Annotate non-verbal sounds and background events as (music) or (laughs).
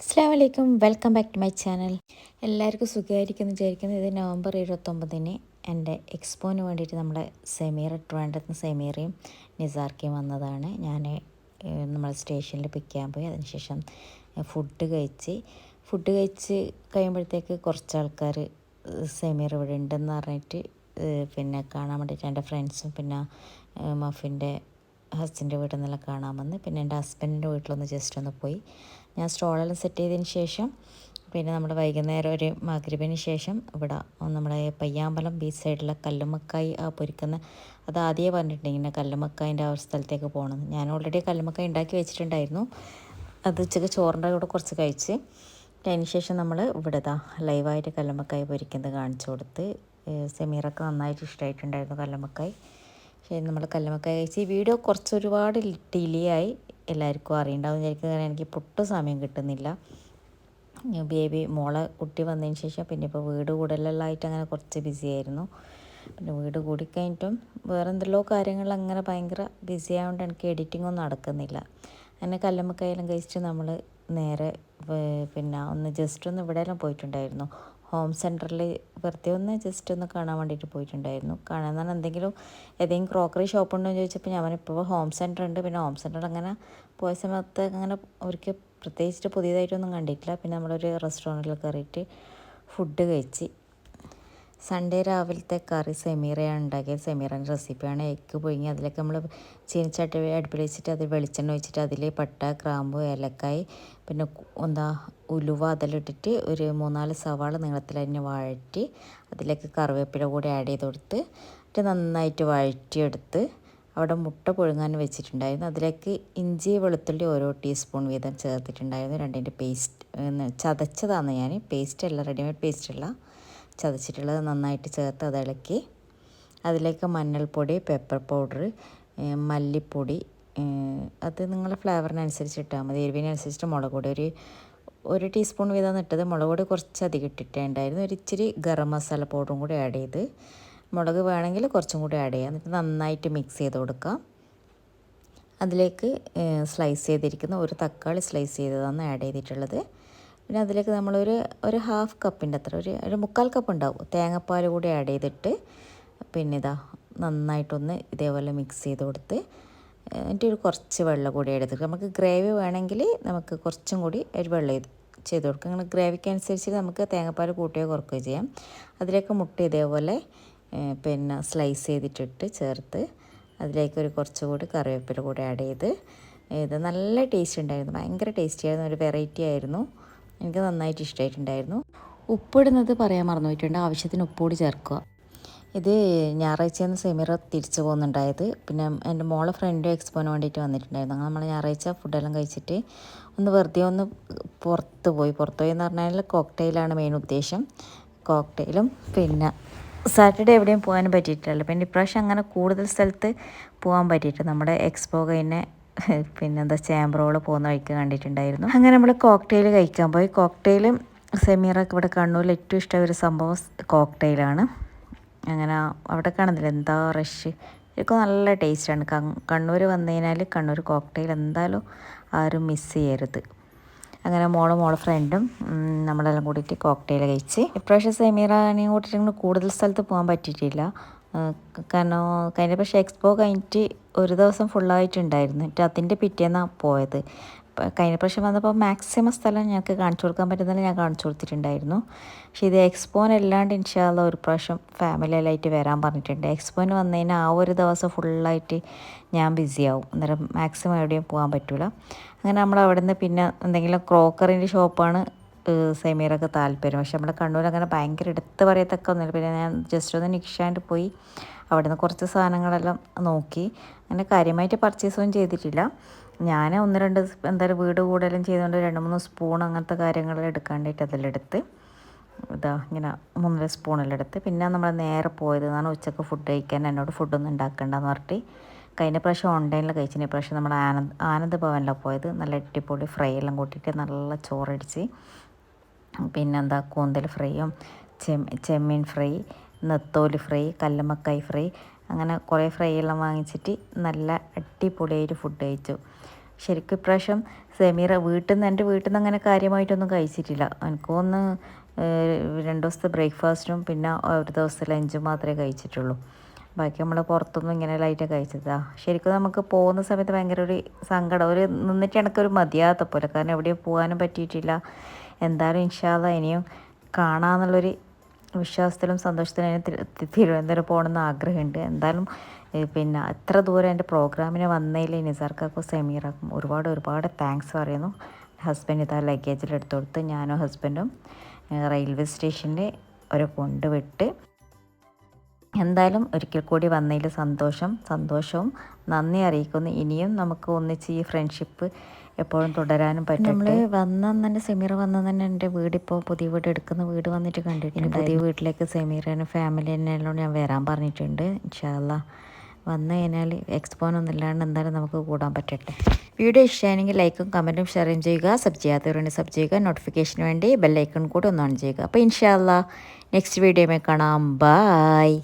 അസ്സാം വലൈക്കും welcome back to my channel. എല്ലാവർക്കും സുഖമായിരിക്കുന്നു വിചാരിക്കുന്നു. ഇത് നവംബർ ഇരുപത്തൊമ്പതിന് എന്റെ എക്സ്പോന് വേണ്ടിയിട്ട് നമ്മുടെ സെമീർ ട്രിവാൻഡ്രത്ത് സെമീറയും നിസാർക്കയും വന്നതാണ്. ഞാൻ നമ്മൾ സ്റ്റേഷനിൽ പിക്ക് ചെയ്യാൻ പോയി. അതിനുശേഷം ഫുഡ് കഴിച്ച്. ഫുഡ് കഴിച്ച് കഴിയുമ്പോഴത്തേക്ക് കുറച്ച് ആൾക്കാർ സെമീർ ഇവിടെ ഉണ്ടെന്ന് പറഞ്ഞിട്ട് പിന്നെ കാണാൻ വേണ്ടിയിട്ട് എന്റെ ഫ്രണ്ട്സും പിന്നെ മഫിന്റെ ഹസ്ബന്റെ വീട്ടിൽ നിന്നെല്ലാം കാണാൻ വന്ന്. പിന്നെ എന്റെ ഹസ്ബൻഡിന്റെ വീട്ടിലൊന്ന് ജസ്റ്റ് ഒന്ന് പോയി. ഞാൻ സ്റ്റോളെല്ലാം സെറ്റ് ചെയ്തതിന് ശേഷം പിന്നെ നമ്മൾ വൈകുന്നേരം ഒരു മകരുവിന് ശേഷം ഇവിടെ നമ്മുടെ പയ്യാമ്പലം ബീച്ച് സൈഡിലെ കല്ലുമ്മക്കായി പൊരിക്കുന്ന അത് ആദ്യമേ പറഞ്ഞിട്ടുണ്ട് ഇങ്ങനെ കല്ലുമ്മക്കായിന്റെ ആ ഒരു സ്ഥലത്തേക്ക് പോകണം ഞാൻ ഓൾറെഡി കല്ലുമ്മക്കായി ഉണ്ടാക്കി വെച്ചിട്ടുണ്ടായിരുന്നു. അത് ഉച്ചയ്ക്ക് ചോറിന്റെ കൂടെ കുറച്ച് കഴിച്ച് അതിന് ശേഷം നമ്മൾ ഇവിടെ ലൈവായിട്ട് കല്ലുമ്മക്കായി പൊരിക്കുന്നത് കാണിച്ചു കൊടുത്ത് സെമീറൊക്കെ നന്നായിട്ട് ഇഷ്ടമായിട്ടുണ്ടായിരുന്നു കല്ലുമ്മക്കായി. പക്ഷേ നമ്മൾ കല്ലുമ്മക്കായി കഴിച്ച് ഈ വീഡിയോ കുറച്ച് ഒരുപാട് ഡിലേ ആയി. എല്ലാവർക്കും അറിയണ്ടാവും വിചാരിക്കും. കാരണം എനിക്ക് പൊട്ടും സമയം കിട്ടുന്നില്ല. ബേബി മോളെ കുട്ടി വന്നതിന് ശേഷം പിന്നെ ഇപ്പോൾ വീട് കൂടലെല്ലാം ആയിട്ട് അങ്ങനെ കുറച്ച് ബിസി ആയിരുന്നു. പിന്നെ വീട് കൂടിക്കഴിഞ്ഞിട്ടും വേറെ എന്തെല്ലോ കാര്യങ്ങൾ അങ്ങനെ ഭയങ്കര ബിസി ആയതുകൊണ്ട് എനിക്ക് ഒന്നും നടക്കുന്നില്ല. അങ്ങനെ കല്ലമ്മക്കായാലും കഴിച്ചിട്ട് നമ്മൾ നേരെ പിന്നെ ഒന്ന് ജസ്റ്റ് ഒന്ന് ഇവിടെയെല്ലാം പോയിട്ടുണ്ടായിരുന്നു. ഹോം സെന്ററിൽ വെറുതെ ഒന്ന് ജസ്റ്റ് ഒന്ന് കാണാൻ വേണ്ടിയിട്ട് പോയിട്ടുണ്ടായിരുന്നു. കാണാൻ പറഞ്ഞാൽ എന്തെങ്കിലും ഏതെങ്കിലും ക്രോക്കറി ഷോപ്പ് ഉണ്ടോ എന്ന് ചോദിച്ചപ്പോൾ ഞാൻ ഇപ്പോൾ ഹോം സെന്റർ ഉണ്ട്. പിന്നെ ഹോം സെന്റർ അങ്ങനെ പോയ സമയത്ത് അങ്ങനെ അവർക്ക് പ്രത്യേകിച്ചിട്ട് പുതിയതായിട്ടൊന്നും കണ്ടിട്ടില്ല. പിന്നെ നമ്മളൊരു റെസ്റ്റോറന്റിൽ കയറിയിട്ട് ഫുഡ് കഴിച്ച്. സൺഡേ രാവിലത്തെ കറി സെമീറയാണ് ഉണ്ടാക്കിയത്. സെമീറന്റെ റെസിപ്പിയാണ് എഗ്ഗ് പുഴുങ്ങി അതിലേക്ക് നമ്മൾ ചീനിച്ചട്ടി അടുപ്പിൽ വെച്ചിട്ട് അതിൽ വെളിച്ചെണ്ണ ഒഴിച്ചിട്ട് അതിൽ പട്ട ഗ്രാമ്പു ഏലക്കായ് പിന്നെ എന്താ ഉലുവ അതിലിട്ടിട്ട് ഒരു മൂന്നാൽ സവാള നീളത്തിൽ തന്നെ വഴറ്റി അതിലേക്ക് കറിവേപ്പില കൂടി ആഡ് ചെയ്ത് കൊടുത്ത് എന്നിട്ട് നന്നായിട്ട് വഴറ്റിയെടുത്ത് അവിടെ മുട്ട പുഴുങ്ങാൻ വെച്ചിട്ടുണ്ടായിരുന്നു. അതിലേക്ക് ഇഞ്ചി വെളുത്തുള്ളി ഓരോ ടീസ്പൂൺ വീതം ചേർത്തിട്ടുണ്ടായിരുന്നു. രണ്ടിന്റെ പേസ്റ്റ് ചതച്ചതാണ് ഞാൻ പേസ്റ്റ് അല്ല റെഡിമെയ്ഡ് പേസ്റ്റ് അല്ല. ചതച്ചിട്ടുള്ളത് നന്നായിട്ട് ചേർത്ത് അത് ഇളക്കി. അതിലേക്ക് മഞ്ഞൾപ്പൊടി പെപ്പർ പൗഡർ മല്ലിപ്പൊടി അത് നിങ്ങളുടെ ഫ്ലേവറിനനുസരിച്ച് ഇട്ടാൽ മതി. എരിവിനനുസരിച്ചിട്ട് മുളക് പൊടി. ഒരു ഒരു ടീസ്പൂൺ വീതം ഇട്ടത് മുളക് പൊടി കുറച്ച് അധികം ഇട്ടിട്ടുണ്ടായിരുന്നു ഒരു ഇച്ചിരി ഗരം മസാല പൗഡറും കൂടി ആഡ് ചെയ്ത് മുളക് വേണമെങ്കിൽ കുറച്ചും കൂടി ആഡ് ചെയ്യാം. എന്നിട്ട് നന്നായിട്ട് മിക്സ് ചെയ്ത് കൊടുക്കാം. അതിലേക്ക് സ്ലൈസ് ചെയ്തിരിക്കുന്ന ഒരു തക്കാളി സ്ലൈസ് ചെയ്തതാണ് ആഡ് ചെയ്തിട്ടുള്ളത്. പിന്നെ അതിലേക്ക് നമ്മളൊരു ഒരു ഹാഫ് കപ്പിന്റെ അത്ര ഒരു ഒരു മുക്കാൽ കപ്പ് ഉണ്ടാവും. തേങ്ങാപ്പാൽ കൂടി ആഡ് ചെയ്തിട്ട് പിന്നെ ഇതാ നന്നായിട്ടൊന്ന് ഇതേപോലെ മിക്സ് ചെയ്ത് കൊടുത്ത് എന്നിട്ട് ഒരു കുറച്ച് വെള്ളം കൂടി എടുത്ത് നമുക്ക് ഗ്രേവി വേണമെങ്കിൽ നമുക്ക് കുറച്ചും കൂടി ഒരു വെള്ളം ചെയ്ത് ചെയ്ത് കൊടുക്കാം. അങ്ങനെ ഗ്രേവിക്ക് അനുസരിച്ച് നമുക്ക് തേങ്ങാപ്പാൽ കൂട്ടുകയോ കുറക്കുകയോ ചെയ്യാം. അതിലേക്ക് മുട്ട ഇതേപോലെ പിന്നെ സ്ലൈസ് ചെയ്തിട്ടിട്ട് ചേർത്ത് അതിലേക്ക് ഒരു കുറച്ചുകൂടി കറിവേപ്പില കൂടി ആഡ് ചെയ്ത് ഇത് നല്ല ടേസ്റ്റ് ഉണ്ടായിരുന്നു. ഭയങ്കര ടേസ്റ്റി ആയിരുന്നു. ഒരു വെറൈറ്റി ആയിരുന്നു. എനിക്ക് നന്നായിട്ട് ഇഷ്ടമായിട്ടുണ്ടായിരുന്നു ഉപ്പിടുന്നത് പറയാൻ മറന്നു പോയിട്ടുണ്ട്. ആവശ്യത്തിന് ഉപ്പുകൂടി ചേർക്കുക. ഇത് ഞായറാഴ്ചയാണ് സെമിറ തിരിച്ചു പോകുന്നുണ്ടായത്. പിന്നെ എന്റെ മോളെ ഫ്രണ്ട് എക്സ്പോന് വേണ്ടിയിട്ട് വന്നിട്ടുണ്ടായിരുന്നു. അങ്ങനെ നമ്മൾ ഞായറാഴ്ച ഫുഡെല്ലാം കഴിച്ചിട്ട് ഒന്ന് വെറുതെ ഒന്ന് പുറത്ത് പോയി. പുറത്ത് പോയി എന്ന് പറഞ്ഞാൽ കോക്ടെയിലാണ് മെയിൻ ഉദ്ദേശം. കോക്ടെയിലും പിന്നെ സാറ്റർഡേ എവിടെയും പോകാനും പറ്റിയിട്ടില്ല പിന്നെ ഇപ്രാവശ്യം അങ്ങനെ കൂടുതൽ സ്ഥലത്ത് പോകാൻ പറ്റിയിട്ട് നമ്മുടെ എക്സ്പോ കഴിഞ്ഞ (laughs) പിന്നെന്താ ചേമ്പറോൾ പോകുന്ന വഴിക്ക് കണ്ടിട്ടുണ്ടായിരുന്നു. അങ്ങനെ നമ്മൾ കോക്ടെയിൽ കഴിക്കാൻ പോയി. കോക്ടെയിലും സെമീറൊക്കെ ഇവിടെ കണ്ണൂരിൽ ഏറ്റവും ഇഷ്ടം ഒരു സംഭവം കോക്ടെയിലാണ് അങ്ങനെ അവിടെ കാണുന്നില്ല. എന്താ റഷ് ഇതൊക്കെ നല്ല ടേസ്റ്റാണ് കണ്ണൂർ വന്നു കഴിഞ്ഞാൽ കണ്ണൂർ കോക്ടെയിൽ എന്തായാലും ആരും മിസ് ചെയ്യരുത്. അങ്ങനെ മോൾ മോളെ ഫ്രണ്ടും നമ്മളെല്ലാം കൂടിയിട്ട് കോക്ടെയിൽ കഴിച്ച്. ഇപ്രാവശ്യം സെമീറാനെയും കൂട്ടിയിട്ട് കൂടുതൽ സ്ഥലത്ത് പോകാൻ പറ്റിയിട്ടില്ല. കാരണം കഴിഞ്ഞ പക്ഷേ എക്സ്പോ കഴിഞ്ഞിട്ട് ഒരു ദിവസം ഫുള്ളായിട്ടുണ്ടായിരുന്നു. എന്നിട്ട് അതിന്റെ പിറ്റേന്നാണ് പോയത്. കഴിഞ്ഞ പ്രാവശ്യം വന്നപ്പോൾ മാക്സിമം സ്ഥലം ഞങ്ങൾക്ക് കാണിച്ചു കൊടുക്കാൻ പറ്റുന്നില്ല ഞാൻ കാണിച്ചു കൊടുത്തിട്ടുണ്ടായിരുന്നു. പക്ഷേ ഇത് എക്സ്പോനല്ലാണ്ട് ഇൻഷാല്ല ഒരു പ്രാവശ്യം ഫാമിലിയിലായിട്ട് വരാൻ പറഞ്ഞിട്ടുണ്ട്. എക്സ്പോന് വന്നു കഴിഞ്ഞാൽ ആ ഒരു ദിവസം ഫുള്ളായിട്ട് ഞാൻ ബിസി ബിസിയാവും അന്നേരം മാക്സിമം എവിടെയും പോകാൻ പറ്റില്ല അങ്ങനെ നമ്മൾ അവിടെ നിന്ന് പിന്നെ എന്തെങ്കിലും ക്രോക്കറിന്റെ ഷോപ്പാണ് സെമീറൊക്കെ താല്പര്യം. പക്ഷെ നമ്മുടെ കണ്ണൂർ അങ്ങനെ ഭയങ്കര എടുത്ത് പറയത്തക്ക ഒന്നുമില്ല. പിന്നെ ഞാൻ ജസ്റ്റ് ഒന്ന് നിക്ഷാണ്ട് പോയി അവിടെ കുറച്ച് സാധനങ്ങളെല്ലാം നോക്കി. അങ്ങനെ കാര്യമായിട്ട് പർച്ചേസ് ഒന്നും ചെയ്തിട്ടില്ല. ഞാൻ ഒന്ന് രണ്ട് എന്തായാലും വീട് കൂടുതലും ചെയ്തുകൊണ്ട് രണ്ട് മൂന്ന് സ്പൂൺ അങ്ങനത്തെ കാര്യങ്ങളെല്ലാം എടുക്കാണ്ടിട്ട് അതിലെടുത്ത് ഇതാ ഇങ്ങനെ മൂന്നര സ്പൂണെല്ലാം എടുത്ത്. പിന്നെ നമ്മൾ നേരെ പോയത് എന്നാണ് ഉച്ചയ്ക്ക് ഫുഡ് കഴിക്കാൻ എന്നോട് ഫുഡൊന്നും ഉണ്ടാക്കണ്ടെന്ന് പറഞ്ഞിട്ട് കഴിഞ്ഞ പ്രാവശ്യം ഓൺലൈനിൽ കഴിച്ചിന്. പ്രാവശ്യം നമ്മൾ ആനന്ദ് ആനന്ദ് ഭവനിലാണ് പോയത്. നല്ല അടിപൊളി ഫ്രൈ എല്ലാം കൂട്ടിയിട്ട് നല്ല ചോറടിച്ച്. പിന്നെന്താ കൂന്തൽ ഫ്രൈയും ചെമ്മ ചെമ്മീൻ ഫ്രൈ നെത്തോലി ഫ്രൈ കല്ലുമ്മക്കായ് ഫ്രൈ അങ്ങനെ കുറേ ഫ്രൈ എല്ലാം വാങ്ങിച്ചിട്ട് നല്ല അടിപൊളിയായിട്ട് ഫുഡ് കഴിച്ചു. ശരിക്കും ഇപ്രാവശ്യം സെമീറ വീട്ടിൽ നിന്ന് എന്റെ വീട്ടിൽ നിന്ന് അങ്ങനെ കാര്യമായിട്ടൊന്നും കഴിച്ചിട്ടില്ല. എനിക്കൊന്ന് രണ്ട് ദിവസത്തെ ബ്രേക്ക്ഫാസ്റ്റും പിന്നെ ഒരു ദിവസത്തെ ലഞ്ചും മാത്രമേ കഴിച്ചിട്ടുള്ളൂ. ബാക്കി നമ്മൾ പുറത്തൊന്നും ഇങ്ങനെ ലൈറ്റ് കഴിച്ചതാ. ശരിക്കും നമുക്ക് പോകുന്ന സമയത്ത് ഭയങ്കര ഒരു സങ്കടം. ഒരു നിന്നിട്ട് എനിക്കൊരു മതിയാത്ത പോലെ. കാരണം എവിടെയും പോകാനും പറ്റിയിട്ടില്ല. എന്തായാലും ഇൻഷാല്ല ഇനിയും കാണാമെന്നുള്ളൊരു വിശ്വാസത്തിലും സന്തോഷത്തിലും തിരുവനന്തപുരം പോകണമെന്ന് ആഗ്രഹമുണ്ട്. എന്തായാലും പിന്നെ അത്ര ദൂരം എന്റെ പ്രോഗ്രാമിന് വന്നതിൽ നിസാർക്കാക്കും സെമീറാക്കും ഒരുപാട് ഒരുപാട് താങ്ക്സ് പറയുന്നു. ഹസ്ബൻഡ് ഇതാ ലഗേജിൽ എടുത്തു കൊടുത്ത് ഞാനും ഹസ്ബൻഡും റെയിൽവേ സ്റ്റേഷനിൽ ഒരു കൊണ്ടുവിട്ട് എന്തായാലും ഒരിക്കൽ കൂടി വന്നതിൽ സന്തോഷം സന്തോഷവും നന്ദി അറിയിക്കുന്നു. ഇനിയും നമുക്ക് ഒന്നിച്ച് ഈ ഫ്രണ്ട്ഷിപ്പ് എപ്പോഴും തുടരാനും പറ്റും നമ്മൾ വന്ന തന്നെ സെമീർ വന്ന തന്നെ എന്റെ വീടിപ്പോൾ പുതിയ വീട് എടുക്കുന്ന വീട് വന്നിട്ട് കണ്ടിട്ടുണ്ട്. പുതിയ വീട്ടിലേക്ക് സെമീറിനെ ഫാമിലി എല്ലാം ഞാൻ വരാൻ പറഞ്ഞിട്ടുണ്ട്. ഇൻഷാല്ല വന്നു കഴിഞ്ഞാൽ എക്സ്പോനൊന്നും ഇല്ലാണ്ട് എന്തായാലും നമുക്ക് കൂടാൻ പറ്റട്ടെ. വീഡിയോ ഇഷ്ടമാണെങ്കിൽ ലൈക്കും കമന്റും ഷെയറും ചെയ്യുക. സബ് ചെയ്യാത്തവരുണ്ട് സബ് ചെയ്യുക. നോട്ടിഫിക്കേഷന് വേണ്ടി ബെല്ലൈക്കൺ കൂടി ഒന്ന് ഓൺ ചെയ്യുക. അപ്പോൾ ഇൻഷാല്ല നെക്സ്റ്റ് വീഡിയോയിൽ കാണാം. ബായ്